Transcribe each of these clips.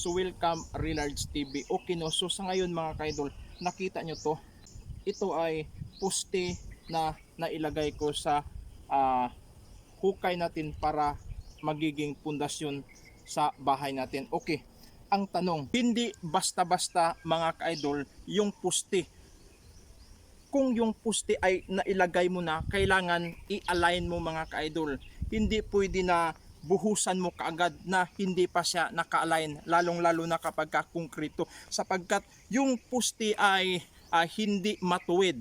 So welcome Relards TV. Okay no, so sa ngayon mga kaidol, nakita nyo to. Ito ay poste na nailagay ko sa ah, hukay natin para magiging pundasyon sa bahay natin. Okay, ang tanong, hindi basta-basta mga kaidol yung poste. Kung yung poste ay nailagay mo na, kailangan i-align mo mga kaidol. Hindi pwede na buhusan mo kaagad na hindi pa siya naka-align lalong-lalo na kapag ka konkreto. Sapagkat yung poste ay ah, hindi matuwid.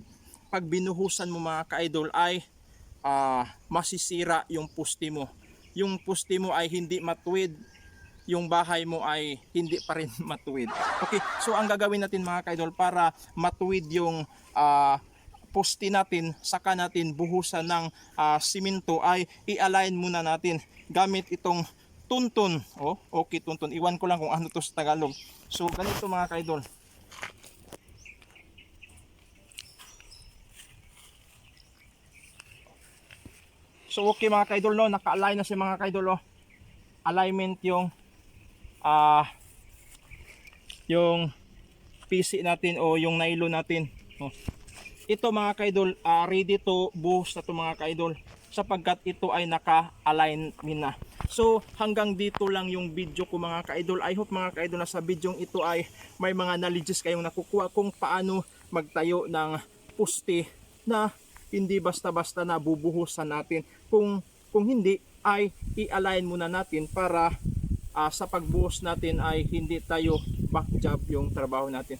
Pag binuhusan mo mga ka-idol ay ah, masisira yung poste mo. Yung poste mo ay hindi matuwid yung bahay mo ay hindi pa rin matuwid. Okay so ang gagawin natin mga ka-idol para matuwid yung ah, poste natin, saka natin buhusan ng ah, simento ay i-align muna natin gamit itong tuntun. Oh, okay tuntun. Iwan ko lang kung ano to sa Tagalog. So ganito mga kaidol. So okay mga kaidol no, naka-align na si mga kaidol oh. Alignment yung ah yung PC natin o yung nylon natin. Oh ito mga kaidol, ah, ready to buhos na to mga kaidol sapagkat ito ay naka-align na. So hanggang dito lang yung video ko mga kaidol. I hope mga kaidol na sa video ito ay may mga knowledges kayong nakukuha kung paano magtayo ng poste na hindi basta-basta na bubuhusan natin. Kung, kung hindi ay i-align muna natin para ah, sa pagbuhos natin ay hindi tayo back job yung trabaho natin.